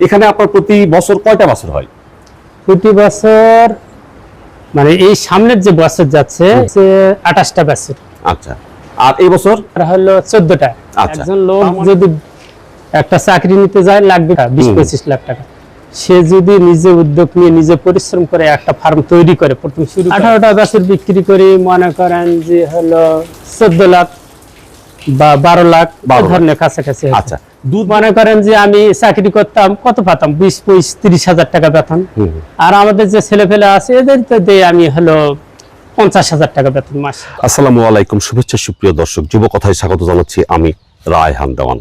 এখানে আপনার প্রতি বছর কয়টা বছর হয়? প্রতি বছর মানে এই সামনের যে বছর যাচ্ছে সে আঠাশটা বছর। আচ্ছা। আর এই বছর? হলো চোদ্দটা। আচ্ছা। একজন লোক মানে- যদি একটা চাকরি নিতে যায় লাগবে বিশ পঁচিশ লাখ টাকা। সে যদি নিজে উদ্যোগ নিয়ে নিজে পরিশ্রম করে একটা ফার্ম তৈরি করে প্রথম শুরু আঠারোটা বছর বিক্রি করে মনে করেন যে হলো চোদ্দ লাখ বা বারো লাখ এই 12 ধরনের কাছাকাছি আচ্ছা। দুধ মনে করেন যে আমি চাকরি করতাম কত পাতাম? বিশ পঁচিশ তিরিশ হাজার টাকা বেতন। আর আমাদের যে ছেলে ফেলে আছে এদের তো দিয়ে আমি হলো পঞ্চাশ হাজার টাকা বেতন মাস। আসসালামু আলাইকুম শুভেচ্ছা সুপ্রিয় দর্শক। যুব কথায় স্বাগত জানাচ্ছি আমি রায়হান দেওয়ান।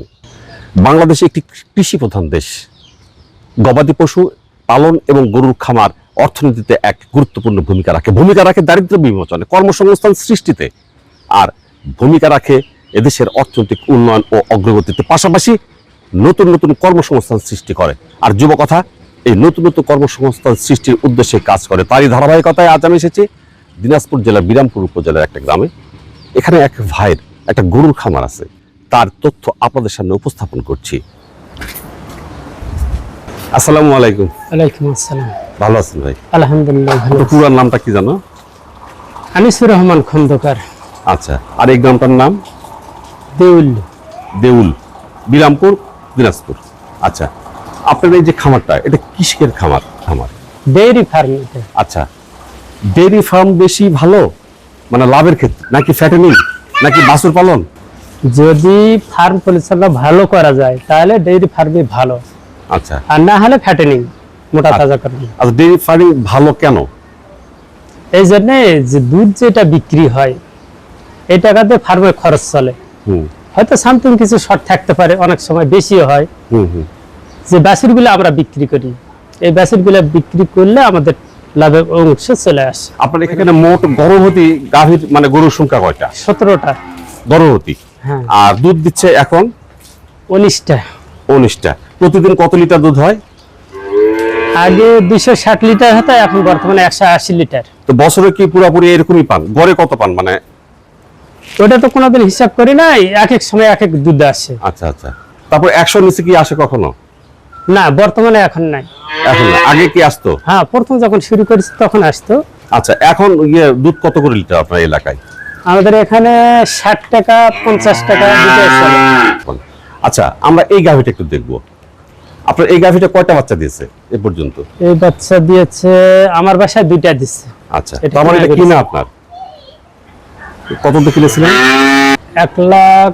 বাংলাদেশ একটি কৃষি প্রধান দেশ। গবাদি পশু পালন এবং গরুর খামার অর্থনীতিতে এক গুরুত্বপূর্ণ ভূমিকা রাখে। ভূমিকা রাখে দারিদ্র বিমোচনে কর্মসংস্থান সৃষ্টিতে। আর ভূমিকা রাখে এদেশের অর্থনৈতিক উন্নয়ন ও অগ্রগতিতে পাশাপাশি নতুন নতুন কর্মসংস্থান সৃষ্টি করে। আর যুব কথা এই নতুন নতুন কর্মসংস্থান সৃষ্টির উদ্দেশ্যে কাজ করে। তারই ধারাবাহিকতায় আজ আমি এসেছি দিনাজপুর জেলার বিরামপুর উপজেলার একটা গ্রামে। এখানে এক ভাইয়ের একটা গরুর খামার আছে। তার তথ্য আপনাদের সামনে উপস্থাপন করছি। আসসালামু আলাইকুম। ওয়ালাইকুম আসসালাম। ভালো আছেন ভাই? আলহামদুলিল্লাহ ভালো পুরার নামটা কি জানো? আনিসুর রহমান খন্দকার। আচ্ছা আর এই গ্রামটার নাম? দেউল। দেউল বিরামপুর দিনাজপুর। আচ্ছা আপনার এই যে খামারটা এটা কিসের খামার খামার? ডেইরি ফার্ম আচ্ছা ডেয়ারি ফার্ম বেশি ভালো? মানে লাভের ক্ষেত্রে নাকি ফ্যাটেনিং নাকি বাছুর পালন? যদি ফার্ম পরিচালনা ভালো করা যায় তাহলে ডেইরি ফার্মে ভালো। আচ্ছা। আর না হলে ফ্যাটেনিং মোটা তাজা করবে আচ্ছা ডেয়ারি ফার্মিং ভালো কেন? এই জন্যে যে দুধ যেটা বিক্রি হয় এই টাকাতে ফার্মের খরচ চলে। হয়তো সামথিং কিছু শর্ট থাকতে পারে অনেক সময় বেশিও হয়। যে বাছুরগুলো আমরা বিক্রি করি এই বাছুরগুলো বিক্রি করলে আমাদের লাভের অংশ চলে আসে। আপনার এখানে মোট গর্ভবতী গাভীর মানে গরুর সংখ্যা কয়টা? সতেরোটা। গর্ভবতী। হ্যাঁ। আর দুধ দিচ্ছে এখন? উনিশটা। উনিশটা। প্রতিদিন কত লিটার দুধ হয়? আগে দুইশো ষাট লিটার হতো এখন বর্তমানে একশো আশি লিটার। তো বছরে কি পুরোপুরি এরকমই পান? গড়ে কত পান? মানে ওটা তো কোনোদিন হিসাব করি নাই এক এক সময় এক এক দুধ আসে। আচ্ছা আচ্ছা। তারপর একশো নিচে কি আসে কখনো? না বর্তমানে এখন নাই। এখন আগে কি আসতো? হ্যাঁ প্রথম যখন শুরু করেছি তখন আসতো। আচ্ছা এখন ইয়ে দুধ কত করে লিটার আপনার এলাকায়? আমাদের এখানে ষাট টাকা পঞ্চাশ টাকা আচ্ছা আমরা এই গাভীটা একটু দেখব। আপনার এই গাভীটা কয়টা বাচ্চা দিয়েছে এ পর্যন্ত? এই বাচ্চা দিয়েছে আমার বাসায় দুইটা দিচ্ছে আচ্ছা তার মানে এটা কিনা আপনার? কত দিয়ে কিনেছিলেন? এক লাখ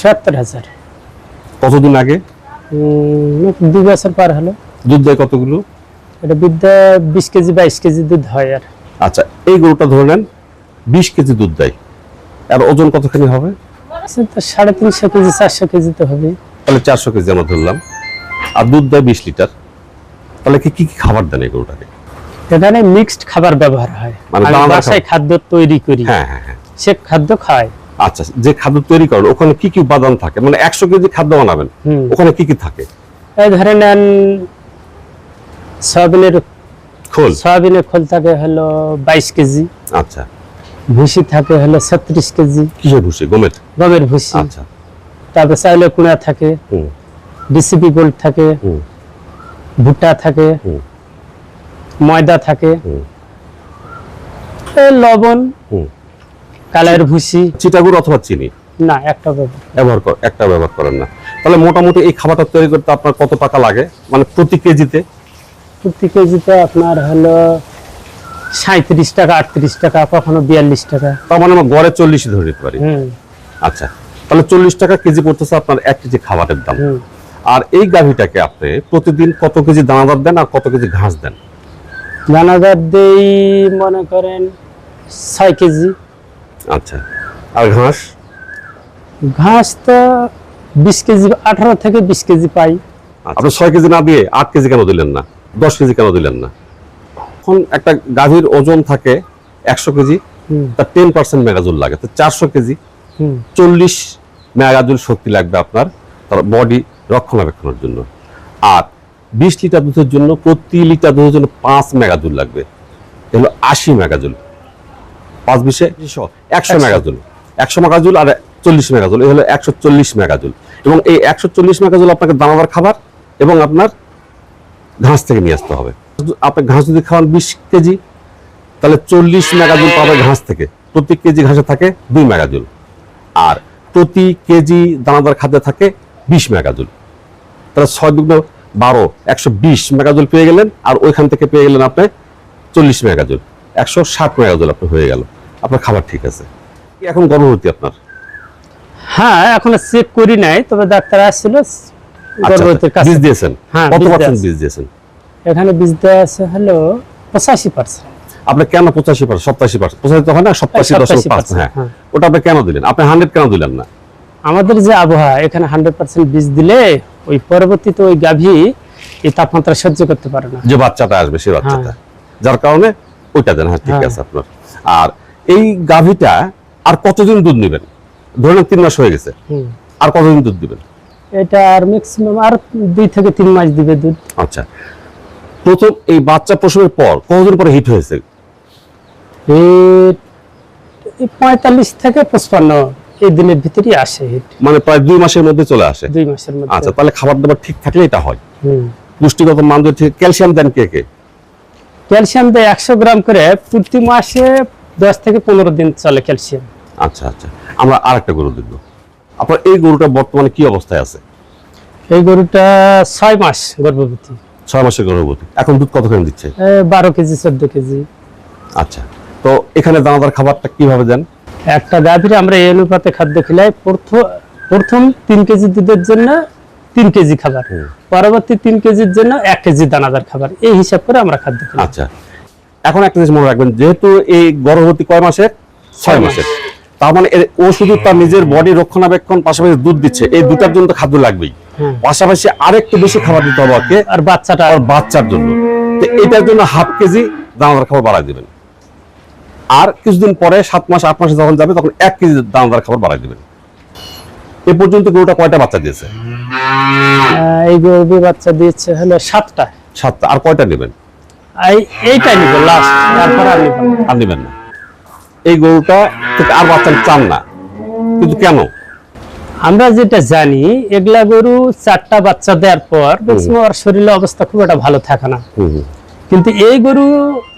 সত্তর হাজার। কতদিন আগে? দুই বছর পার হলো। দুধ দেয় কতগুলো? এটা বিদ্যা বিশ কেজি বাইশ কেজি দুধ হয় আর। আচ্ছা এই গরুটা ধরে নেন বিশ কেজি দুধ দেয়। আর ওজন কতখানি হবে? সাড়ে তিনশো কেজি চারশো কেজি তো হবে। তাহলে চারশো কেজি আমরা ধরলাম। আর দুধ দেয় বিশ লিটার। তাহলে কি কি খাবার দেন এই গরুটাকে? এখানে মিক্সড খাবার ব্যবহার হয়। মানে আমি বাসায় খাদ্য তৈরি করি। হ্যাঁ হ্যাঁ হ্যাঁ। সে খাদ্য খায়। আচ্ছা যে খাদ্য তৈরি করেন ওখানে কি কি উপাদান থাকে? মানে একশো কেজি খাদ্য বানাবেন। ওখানে কি কি থাকে? এই ধরে নেন সয়াবিনের খোল। সয়াবিনের খোল থাকে হলো বাইশ কেজি। আচ্ছা। ভুসি থাকে হলো ছত্রিশ কেজি। কিসের ভুসি? গমের? গমের ভুসি। আচ্ছা। তারপরে চাইলে কুড়া থাকে। হুম। ডিসিপি গোল্ড থাকে। হুম। ভুট্টা থাকে। হুম। ময়দা থাকে লবণ কালের ভুসি। চিটাগুড় অথবা চিনি? না একটা ব্যবহার কর। একটা ব্যবহার করেন না। তাহলে মোটামুটি এই খাবারটা তৈরি করতে আপনার কত টাকা লাগে? মানে প্রতি কেজিতে? প্রতি কেজিতে আপনার হলো সাঁত্রিশ টাকা আটত্রিশ টাকা কখনো বিয়াল্লিশ টাকা। তার মানে আমরা গড়ে চল্লিশ ধরে নিতে পারি। আচ্ছা তাহলে চল্লিশ টাকা কেজি পড়তেছে আপনার এক কেজি খাবারের দাম। আর এই গাভীটাকে আপনি প্রতিদিন কত কেজি দানাদার দেন আর কত কেজি ঘাস দেন? দানাদার দেই মনে করেন ছয় কেজি। আচ্ছা আর ঘাস? ঘাস তো বিশ কেজি আঠারো থেকে বিশ কেজি পাই। আপনি ছয় কেজি না দিয়ে আট কেজি কেন দিলেন না? দশ কেজি কেন দিলেন না? এখন একটা গাভীর ওজন থাকে একশো কেজি তার টেন পার্সেন্ট মেগাজুল লাগে তো চারশো কেজি। চল্লিশ মেগাজুল শক্তি লাগবে আপনার তার বডি রক্ষণাবেক্ষণের জন্য। আর বিশ লিটার দুধের জন্য প্রতি লিটার দুধের জন্য পাঁচ মেগাজুল লাগবে। এগুলো আশি মেগাজুল। পাঁচ বিশে একশো। একশো। মেগাজুল। একশো মেগাজুল আর চল্লিশ মেগাজুল। এই হলো একশো চল্লিশ মেগাজুল। এবং এই একশো চল্লিশ মেগাজুল আপনাকে দানাদার খাবার এবং আপনার ঘাস থেকে নিয়ে আসতে হবে। আপনি ঘাস যদি খাওয়ান বিশ কেজি তাহলে চল্লিশ মেগাজুল পাবে ঘাস থেকে। প্রতি কেজি ঘাসে থাকে দুই মেগাজুল। আর প্রতি কেজি দানাদার খাদ্যে থাকে বিশ মেগাজুল। তাহলে ছয় দুগ্ন বারো একশো বিশ মেগাজুল পেয়ে গেলেন আর ওইখান থেকে পেয়ে গেলেন আপনি চল্লিশ মেগাজুল। একশো ষাট মেগাজুল আপনার হয়ে গেল। আপনার খাবার ঠিক আছে। এখন গর্ভবতী আপনার? হ্যাঁ এখনও চেক করি নাই তবে ডাক্তার আসছিল আচ্ছা, গর্ভবতীর আচ্ছা, কাছে। বীজ দিয়েছেন? হ্যাঁ, কত পার্সেন্ট বীজ দিয়েছেন? এখানে বীজ দেওয়া আছে হলো পঁচাশি পার্সেন্ট। আপনি কেন পঁচাশি পার্সেন্ট সপ্তাশি পার্সেন্ট? পঁচাশি হয় না সপ্তাশি দশমিক পাঁচ 87% হ্যাঁ। হ্যাঁ। ওটা আপনি কেন দিলেন? আপনি হান্ড্রেড কেন দিলেন না? আমাদের যে আবহাওয়া এখানে হান্ড্রেড পার্সেন্ট বীজ দিলে ওই পরবর্তীতে ওই গাভী এই তাপমাত্রা সহ্য করতে পারে না। যে বাচ্চাটা আসবে সেই বাচ্চাটা। যার কারণে ওইটা দেন হ্যাঁ ঠিক হ্যাঁ। আছে আপনার। আর এই গাভীটা আর কতদিন দুধ নেবেন? ধরে নেন তিন মাস হয়ে গেছে। আর কতদিন দুধ দিবেন? এটা আর ম্যাক্সিমাম আর দুই থেকে তিন মাস দিবে দুধ। আচ্ছা। প্রথম এই বাচ্চা প্রসবের পর কতদিন পরে হিট হয়েছে? হিট পঁয়তাল্লিশ থেকে পঁচপান্ন। এই দিনের ভিতরেই আসে হিট। মানে প্রায় দুই মাসের মধ্যে চলে আসে। দুই মাসের মধ্যে। আচ্ছা তাহলে খাবার দাবার ঠিক থাকলে এটা হয়। পুষ্টিগত মান ঠিক ক্যালসিয়াম দেন কে কে? ক্যালসিয়াম দেয় একশো গ্রাম করে প্রতি মাসে দশ থেকে পনেরো দিন চলে ক্যালসিয়াম। আচ্ছা আচ্ছা। আমরা আর একটা গরু দেখব। আপনার এই গরুটা বর্তমানে কি অবস্থায় আছে? এই গরুটা ছয় মাস গর্ভবতী। ছয় মাসের গর্ভবতী। এখন দুধ কতখানি দিচ্ছে? বারো কেজি চোদ্দ কেজি। আচ্ছা। তো এখানে দানাদার খাবারটা কীভাবে দেন? একটা গাভীর আমরা এই অনুপাতে খাদ্য খেলাই প্রথম প্রথম তিন কেজি দুধের জন্য তিন কেজি খাবার। পরবর্তী তিন কেজির জন্য এক কেজি দানাদার খাবার। এই হিসাব করে আমরা খাদ্য খেলাই। আচ্ছা। এখন একটা জিনিস মনে রাখবেন যেহেতু এই গর্ভবতী কয় মাসের? ছয় মাসের। তার মানে ও শুধু তার নিজের বডি রক্ষণাবেক্ষণ পাশাপাশি দুধ দিচ্ছে। এই দুটার জন্য তো খাদ্য লাগবেই। হ্যাঁ। পাশাপাশি আরেকটু বেশি খাবার দিতে হবে আর বাচ্চাটা আর বাচ্চার জন্য। তো এটার জন্য হাফ কেজি দানাদার খাবার বাড়াই দিবেন। আর কিছুদিন পরে সাত মাস আট মাসে যখন যাবে তখন এক কেজি দানাদার খাবার বাড়াই দিবেন। এ পর্যন্ত গরুটা কয়টা বাচ্চা দিয়েছে? এই গরু বাচ্চা দিয়েছে হলো সাতটা। সাতটা। আর কয়টা নেবেন? এই- এইটাই নিব লাস্ট তারপর আর আর নেবেন না। এই গরুটা থেকে আর বাচ্চা চান না। কিন্তু কেন? আমরা যেটা জানি এগুলা গরু চারটা বাচ্চা দেওয়ার পর ম্যাক্সিমাম ওর শরীরে অবস্থা খুব একটা ভালো থাকে না। কিন্তু এই গরু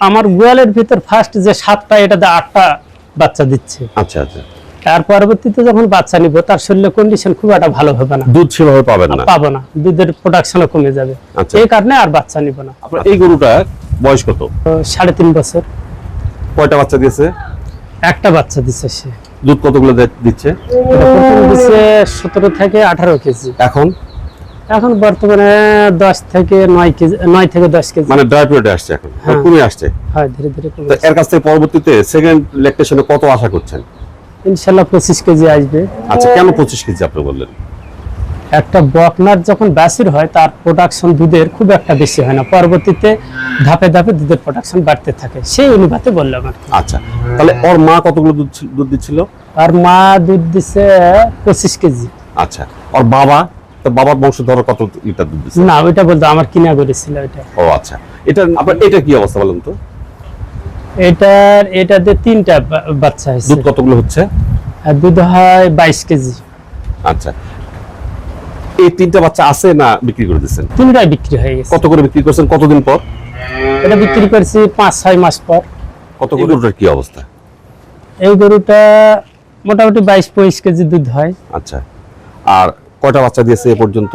আমার গোয়ালের ভিতর ফার্স্ট যে সাতটা এটাতে আটটা বাচ্চা দিচ্ছে। আচ্ছা আচ্ছা। তার পরবর্তীতে যখন বাচ্চা নিব তার শরীরের কন্ডিশন খুব একটা ভালো হবে না। দুধ সেভাবে পাবেন না? পাবো না। দুধের প্রোডাকশনও কমে যাবে। আচ্ছা। এই কারণে আর বাচ্চা নিব না। এই গরুটা বয়স কত? সাড়ে তিন বছর। কয়টা বাচ্চা দিয়েছে? একটা বাচ্চা দিচ্ছে সে। দুধ কতগুলো দিচ্ছে? দিচ্ছে সতেরো থেকে আঠারো কেজি। এখন? এখন বর্তমানে দশ থেকে নয় কেজি নয় থেকে দশ কেজি। মানে ড্রাই পিরিয়ডে আসছে এখন হ্যাঁ। কমে আসছে? হয় ধীরে ধীরে কমে এর কাছ থেকে পরবর্তীতে সেকেন্ড ল্যাকটেশনে কত আশা করছেন? ইনশাল্লাহ পঁচিশ কেজি আসবে। আচ্ছা কেন পঁচিশ কেজি আপনি বললেন? একটা বকনার যখন বাসির হয় তার প্রোডাকশন দুধের খুব একটা বেশি হয় না। পরবর্তীতে ধাপে ধাপে দুধের প্রোডাকশন বাড়তে থাকে। সেই অনুপাতে বললাম আর আচ্ছা তাহলে ওর মা কতগুলো দুধ দুধ দিচ্ছিল আর মা দুধ দিছে পঁচিশ কেজি। আচ্ছা ওর বাবা? তো বাবার বংশধর কত লিটার দুধ দিচ্ছে না ওইটা বলতো আমার কিনা করেছিল এটা ও আচ্ছা। এটা আপনার এটা কি অবস্থা বলেন তো? এটার এটাতে তিনটা বাচ্চা হয়েছে। দুধ কতগুলো হচ্ছে? দুধ হয় বাইশ কেজি। আচ্ছা। এই তিনটা বাচ্চা আছে না বিক্রি করে দিচ্ছেন তিনটাই বিক্রি হয়ে গেছে। কত করে বিক্রি করছেন? কতদিন পর? এটা বিক্রি করেছি পাঁচ ছয় মাস পর। কত করে ওটার কি অবস্থা? এই গরুটা মোটামুটি বাইশ পঁচিশ কেজি দুধ হয়। আচ্ছা। আর কয়টা বাচ্চা দিয়েছে এ পর্যন্ত?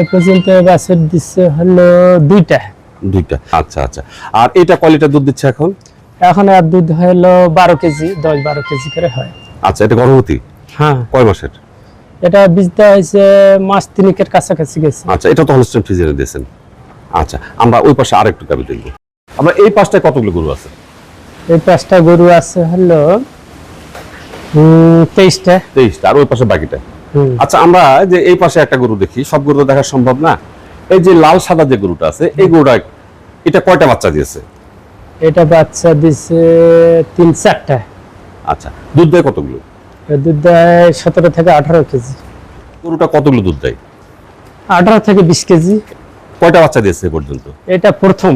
এ পর্যন্ত বাছুর দিচ্ছে হলো দুইটা। দুইটা। আচ্ছা আচ্ছা। আর এটা কয় লিটার দুধ দিচ্ছে এখন? এখন আর দুধ হলো বারো কেজি দশ বারো কেজি করে হয়। আচ্ছা এটা গর্ভবতী? হ্যাঁ। কয় মাসের? এটা বীজ দেওয়া হয়েছে মাস তিনিকের কাছাকাছি গেছে। আচ্ছা এটা তো হলস্টেন ফ্রিজের দিয়েছেন। আচ্ছা আমরা ওই পাশে আরেকটু গাবি দেখব। আমরা এই পাশটায় কতগুলো গরু আছে? এই পাঁচটা গরু আছে হলো তেইশটা। তেইশটা আর ওই পাশে বাকিটা। আচ্ছা আমরা যে এই পাশে একটা গরু দেখি সব গরু দেখা সম্ভব না। এই যে লাল সাদা যে গরুটা আছে এই গরুটা এটা কয়টা বাচ্চা দিয়েছে? এটা বাচ্চা দিছে তিন চারটা। আচ্ছা দুধ দেয় কতগুলো? দুধ দেয় সতেরো থেকে আঠারো কেজি। গরুটা কতগুলো দুধ দেয়? আঠারো থেকে বিশ কেজি। কয়টা বাচ্চা দিয়েছে পর্যন্ত? এটা প্রথম।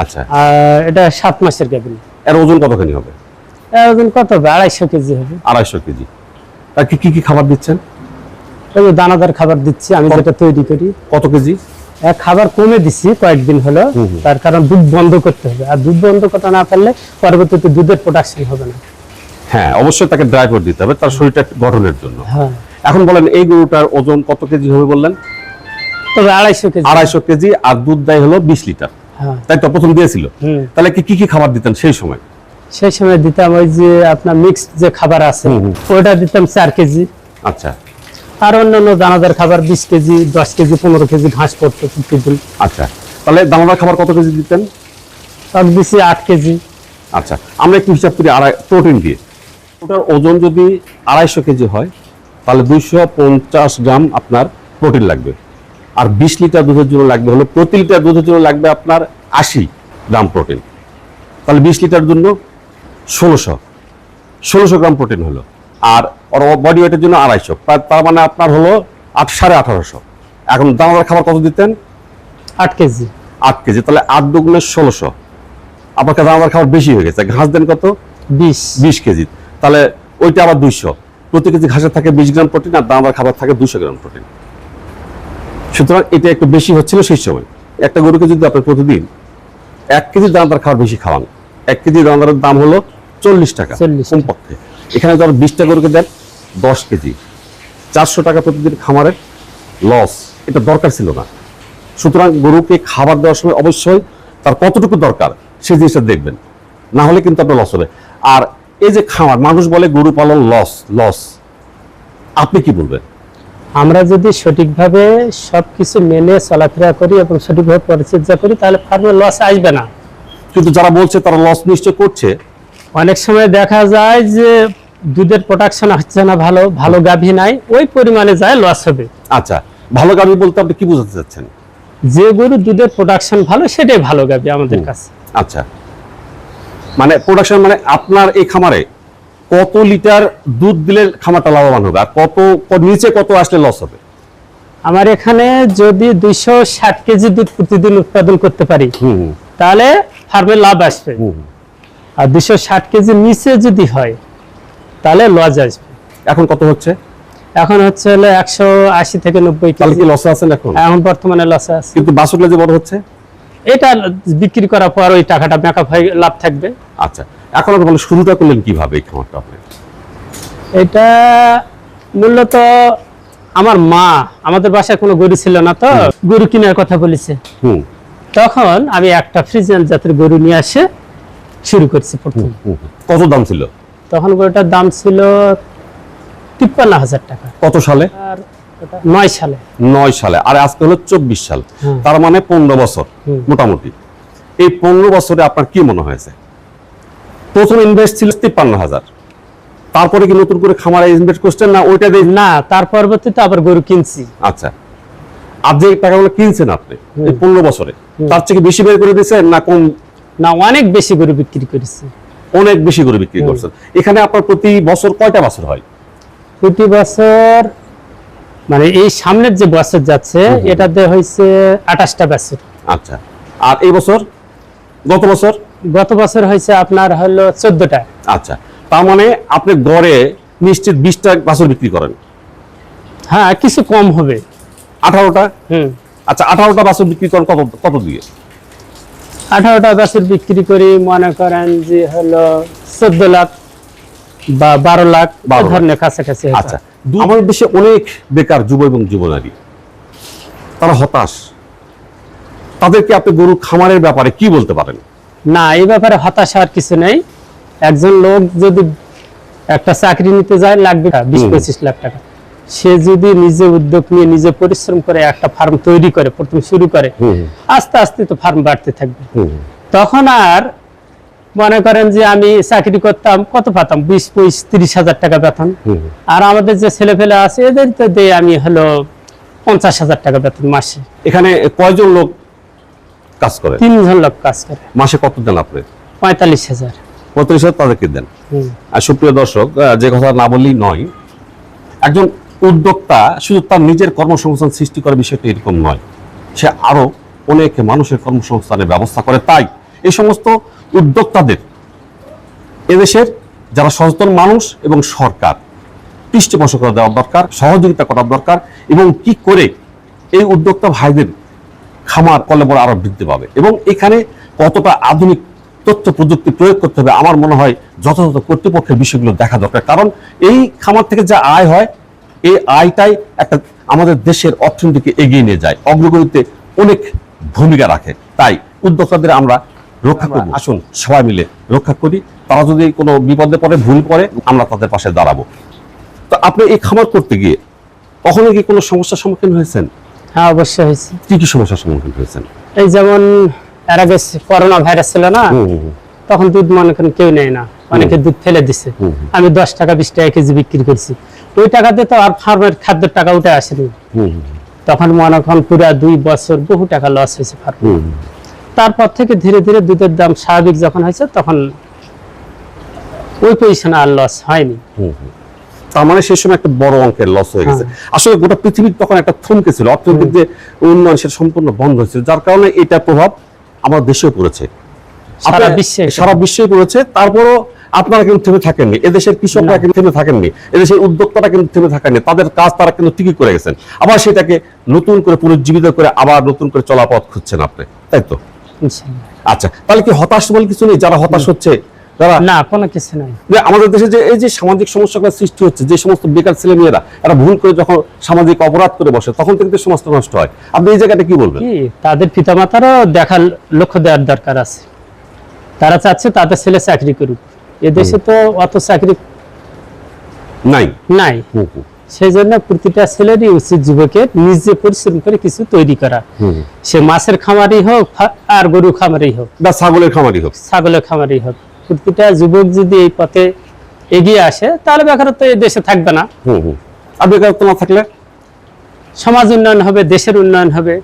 আচ্ছা। আর এটা সাত মাসের গাভিন এর ওজন কতখানি হবে? এর ওজন কত হবে? আড়াইশো কেজি হবে। আড়াইশো কেজি। তার কি কি কি খাবার দিচ্ছেন? ওই দানাদার খাবার দিচ্ছি আমি যেটা তৈরি করি কত কেজি? খাবার কমে দিছি কয়েকদিন হলো। তার কারণ দুধ বন্ধ করতে হবে। আর দুধ বন্ধ করতে না পারলে পরবর্তীতে দুধের প্রোডাকশন হবে না। হ্যাঁ অবশ্যই তাকে ড্রাই করে দিতে হবে তার শরীরটা গঠনের জন্য। হ্যাঁ। এখন বলেন এই গরুটার ওজন কত কেজি হবে বললেন? তবে আড়াইশো কেজি। আড়াইশো কেজি আর দুধ দেয় হলো বিশ লিটার। হ্যাঁ। তাই তো প্রথম দিয়েছিল। তাহলে কি কি খাবার দিতেন সেই সময়? সেই সময় দিতাম ওই যে আপনার মিক্সড যে খাবার আছে। ওটা দিতাম চার কেজি। আচ্ছা। আর অন্যান্য দানাদার খাবার বিশ কেজি দশ কেজি পনেরো কেজি ঘাস পড়তো প্রতিদিন আচ্ছা তাহলে দানাদার খাবার কত কেজি দিতেন? টক দিছি আট কেজি। আচ্ছা আমরা একটু হিসাব করি আড়াই প্রোটিন দিয়ে। ওটার ওজন যদি আড়াইশো কেজি হয় তাহলে দুইশো পঞ্চাশ গ্রাম আপনার প্রোটিন লাগবে। আর বিশ লিটার দুধের জন্য লাগবে হলো প্রতি লিটার দুধের জন্য লাগবে আপনার আশি গ্রাম প্রোটিন তাহলে বিশ লিটার জন্য ষোলোশো। ষোলোশো গ্রাম প্রোটিন হলো। আর বডি ওয়েটের জন্য আড়াইশো। তার মানে আপনার হলো আট সাড়ে আঠারোশো। এখন দানাদার খাবার কত দিতেন? আট কেজি। আট কেজি তাহলে আট দুগুণে ষোলোশো। আপনার দানাদার খাবার বেশি হয়ে গেছে। ঘাস দেন কত? বিশ। বিশ কেজি। তাহলে ওইটা আবার দুইশো। প্রতি কেজি ঘাসে থাকে বিশ গ্রাম প্রোটিন আর দানাদার খাবার থাকে দুশো গ্রাম প্রোটিন। সুতরাং এটা একটু বেশি হচ্ছিল সেই সময়। একটা গরুকে যদি আপনি প্রতিদিন এক কেজি দানাদার খাবার বেশি খাওয়ান এক কেজি দানাদারের দাম হলো চল্লিশ টাকা 40 টাকা। কমপক্ষে। এখানে ধর বিশটা গরুকে দেন দশ কেজি। চারশো টাকা প্রতিদিন খামারের লস এটা দরকার ছিল না। সুতরাং গরুকে খাবার দেওয়ার সময় অবশ্যই তার কতটুকু দরকার সেই জিনিসটা দেখবেন। না হলে কিন্তু আপনার লস হবে। আর এই যে খামার মানুষ বলে গরু পালন লস লস আপনি কি বলবেন? আমরা যদি সঠিকভাবে সব কিছু মেনে চলাফেরা করি এবং সঠিকভাবে পরিচর্যা করি তাহলে ফার্মে লস আসবে না। কিন্তু যারা বলছে তারা লস নিশ্চয় করছে। অনেক সময় দেখা যায় যে দুধের প্রোডাকশন হচ্ছে না ভালো ভালো গাভী নাই ওই পরিমাণে যায় লস হবে। আচ্ছা ভালো গাভী বলতে আপনি কি বোঝাতে চাচ্ছেন? যে গরু দুধের প্রোডাকশন ভালো সেটাই ভালো গাভী আমাদের কাছে। আচ্ছা। মানে প্রোডাকশন মানে আপনার এই খামারে কত লিটার দুধ দিলে খামারটা লাভবান হবে আর কত নিচে কত আসলে লস হবে? আমার এখানে যদি দুইশো ষাট কেজি দুধ প্রতিদিন উৎপাদন করতে পারি তাহলে ফার্মে লাভ আসবে। আর দুইশো ষাট কেজি নিচে যদি হয় তাহলে লস আসবে। এখন কত হচ্ছে? এখন হচ্ছে হলো একশো আশি থেকে নব্বই তাহলে কেজি কি লসে আছেন এখন? এখন বর্তমানে লসে আছে। কিন্তু বাসুকলে যে বড় হচ্ছে? এটা বিক্রি করার পর ওই টাকাটা মেকআপ হয়ে লাভ থাকবে। আচ্ছা এখন আপনি শুরুটা করলেন কীভাবে এই খামারটা আপনি? এটা মূলত আমার মা আমাদের বাসায় কোনো গরু ছিল না তো গরু কেনার কথা বলেছে। হুম। তখন আমি একটা ফ্রিজিয়ান জাতের গরু নিয়ে আসে শুরু করছি প্রথম। কত দাম ছিল? তখন গরুটার দাম ছিল তিপ্পান্ন হাজার টাকা। কত সালে? আর নয় সালে। নয় সালে। আর আজকে হলো চব্বিশ সাল। তার মানে পনেরো বছর মোটামুটি। এই পনেরো বছরে আপনার কি মনে হয়েছে? প্রথম ইনভেস্ট ছিল তিপ্পান্ন হাজার। তারপরে কি নতুন করে খামারে ইনভেস্ট করছেন না ওইটা দিয়ে না তার পরবর্তীতে আবার গরু কিনছি। আচ্ছা। আর যে টাকাগুলো কিনছেন আপনি এই পনেরো বছরে তার থেকে বেশি বের করে দিয়েছেন না কম? না অনেক বেশি গরু বিক্রি করেছি। অনেক বেশি করে বিক্রি করছেন। এখানে আপনার প্রতি বছর কয়টা বছর হয়? প্রতি বছর মানে এই সামনের যে বছর যাচ্ছে এটাতে হয়েছে আঠাশটা বছর। আচ্ছা। আর এই বছর? গত বছর? গত বছর হয়েছে আপনার হলো চোদ্দটা। আচ্ছা। তার মানে আপনি গড়ে নিশ্চিত বিশটা বছর বিক্রি করেন। হ্যাঁ কিছু কম হবে। আঠারোটা? হুম। আচ্ছা আঠারোটা বছর বিক্রি করেন কত কত দিয়ে? আঠারোটা বছর বিক্রি করি মনে করেন যে হলো চোদ্দ লাখ বা বারো লাখ এই 12 ধরনের কাছাকাছি। আচ্ছা আমাদের দেশে অনেক বেকার যুব এবং যুবনারী তারা হতাশ। তাদেরকে আপনি গরু খামারের ব্যাপারে কি বলতে পারেন? না এই ব্যাপারে হতাশ হওয়ার কিছু নেই। একজন লোক যদি একটা চাকরি নিতে যায় লাগবে বিশ পঁচিশ লাখ টাকা। সে যদি নিজে উদ্যোগ নিয়ে নিজে পরিশ্রম করে একটা ফার্ম তৈরি করে প্রথম শুরু করে। আস্তে আস্তে তো ফার্ম বাড়তে থাকবে। তখন আর মনে করেন যে আমি চাকরি করতাম কত পাতাম? বিশ পঁচিশ তিরিশ হাজার টাকা বেতন। আর আমাদের যে ছেলে ফেলে আছে এদের তো দিয়ে আমি হলো পঞ্চাশ হাজার টাকা বেতন মাসে। এখানে কয়জন লোক কাজ করে? তিনজন লোক কাজ করে। মাসে কত দেন আপনি? পঁয়তাল্লিশ হাজার। পঁয়ত্রিশ হাজার তাদেরকে দেন। আর সুপ্রিয় দর্শক যে কথা না বললেই নয় একজন উদ্যোক্তা শুধু তার নিজের কর্মসংস্থান সৃষ্টি করার বিষয়টা এরকম নয়, সে আরও অনেক মানুষের কর্মসংস্থানের ব্যবস্থা করে। তাই এই সমস্ত উদ্যোক্তাদের এদেশের যারা সচেতন মানুষ এবং সরকার, পৃষ্ঠপোষকতা দেওয়া দরকার, সহযোগিতা করা দরকার এবং কি করে এই উদ্যোক্তা ভাইদের খামার করলে পরে আরও বৃদ্ধি পাবে এবং এখানে কতটা আধুনিক তথ্য প্রযুক্তি প্রয়োগ করতে হবে আমার মনে হয় যথাযথ কর্তৃপক্ষের বিষয়গুলো দেখা দরকার। কারণ এই খামার থেকে যা আয় হয় এই আয়টাই একটা আমাদের দেশের অর্থনীতিকে এগিয়ে নিয়ে যায় অগ্রগতিতে অনেক ভূমিকা রাখে। তাই উদ্যোক্তাদের আমরা রক্ষা করব। আসুন সবাই মিলে রক্ষা করি। তারা যদি কোনো বিপদে পড়ে ভুল করে আমরা তাদের পাশে দাঁড়াবো। তো আপনি এই খামার করতে গিয়ে কখনো কি কোনো সমস্যার সম্মুখীন হয়েছেন? হ্যাঁ অবশ্যই হয়েছে। কি কি সমস্যার সম্মুখীন হয়েছেন? এই যেমন এর আগে করোনা ভাইরাস ছিল না। তখন দুধ মনে করেন কেউ নেয় না। অনেকে দুধ ফেলে দিছে। আমি দশ টাকা বিশ টাকা কেজি বিক্রি করছি। ওই টাকাতে তো আর ফার্মের খাদ্যের টাকা উঠে আসেনি। তখন মনে করেন পুরা দুই বছর বহু টাকা লস হয়েছে ফার্ম। তারপর থেকে ধীরে ধীরে দুধের দাম স্বাভাবিক যখন হয়েছে তখন ওই পজিশনে আর লস হয়নি। তার মানে সেই সময় একটা বড় অঙ্কের লস হয়ে গেছে। আসলে গোটা পৃথিবীর তখন একটা থমকে ছিল। অর্থনৈতিক যে উন্নয়ন সেটা সম্পূর্ণ বন্ধ হয়েছিল যার কারণে এটা প্রভাব আমার দেশেও পড়েছে। সারা বিশ্বে। সারা বিশ্বেই পড়েছে। তারপরও আপনারা কিন্তু থেমে থাকেননি। এদেশের কৃষকরা কিন্তু থেমে থাকেননি। এদেশের উদ্যোক্তারা কিন্তু থেমে থাকেননি। তাদের কাজ তারা কিন্তু ঠিকই করে গেছেন। আবার সেটাকে নতুন করে পুনর্জীবিত করে আবার নতুন করে চলা পথ খুঁজছেন আপনি। তাই তো? আচ্ছা তাহলে কি হতাশ বলে কিছু নেই? যারা হতাশ হচ্ছে না কোনো কিছু নাই। আমাদের দেশে যে এই যে সামাজিক সমস্যাগুলো সৃষ্টি হচ্ছে যে সমস্ত বেকার ছেলে মেয়েরা এরা ভুল করে যখন সামাজিক অপরাধ করে বসে তখন কিন্তু সমাজটা নষ্ট হয়। আপনি এই জায়গাটা কি বলবেন? তাদের পিতামাতারও দেখার লক্ষ্য দেওয়ার দরকার আছে। তারা চাচ্ছে তাদের ছেলে চাকরি করুক। এদেশে তো অত চাকরি নাই। নাই। সেই জন্য প্রতিটা ছেলেরই উচিত যুবকের নিজে পরিশ্রম করে কিছু তৈরি করা। সে মাছের খামারই হোক আর গরু খামারই হোক। বা ছাগলের খামারি হোক। ছাগলের খামারই হোক। প্রতিটা যুবক যদি এই পথে এগিয়ে আসে তাহলে বেকারত্ব এই দেশে থাকবে না। হুম, হুম। আর বেকারত্ব না থাকলে? সমাজ উন্নয়ন হবে দেশের উন্নয়ন হবে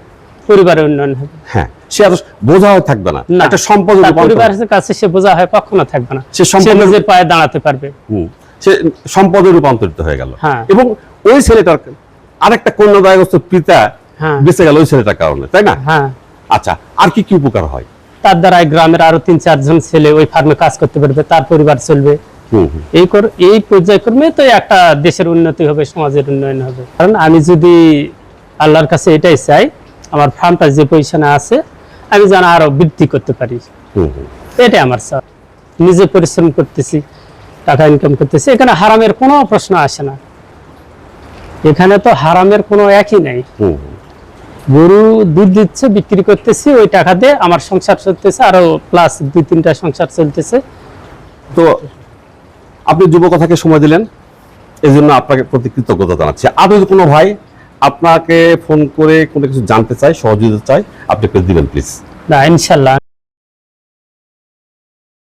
পরিবারের উন্নয়ন হবে। হ্যাঁ। সে আর বোঝা হয়ে থাকবে না। একটা সম্পদ পরিবারের কাছে সে বোঝা হয় কখনো থাকবে না। সে সে সম্পদের- নিজের পায়ে দাঁড়াতে পারবে। সে সম্পদে রূপান্তরিত হয়ে গেল। হ্যাঁ। এবং ওই ছেলেটার আরেকটা কন্যাদায়গ্রস্ত পিতা হ্যাঁ। বেঁচে গেল ওই ছেলেটার কারণে তাই না? হ্যাঁ। আচ্ছা আর কি কি উপকার হয়? তার দ্বারা গ্রামের আরও তিন চারজন ছেলে ওই ফার্মে কাজ করতে পারবে তার পরিবার চলবে। এই এই পর্যায়ক্রমে তো একটা দেশের উন্নতি হবে সমাজের উন্নয়ন হবে। কারণ আমি যদি আল্লাহর কাছে এটাই চাই আমার ফার্মটা যে পজিশনে আছে আমি যেন আরও বৃদ্ধি করতে পারি। এটাই আমার চাপ নিজে পরিশ্রম করতেছি টাকা ইনকাম করতেছি এখানে হারামের কোনো প্রশ্ন আসে না। এখানে তো হারামের কোনো একই নাই। গরু দুধ দিচ্ছে বিক্রি করতেছি ওই টাকা দিয়ে আমার সংসার চলতেছে আরও প্লাস দুই তিনটা সংসার চলতেছে। তো আপনি যুবকথাকে সময় দিলেন এই জন্য আপনাকে প্রতি কৃতজ্ঞতা জানাচ্ছি। আর যদি কোনো ভাই আপনাকে ফোন করে কোনো কিছু জানতে চাই সহযোগিতা চাই আপনি দিবেন প্লিজ না ইনশাল্লাহ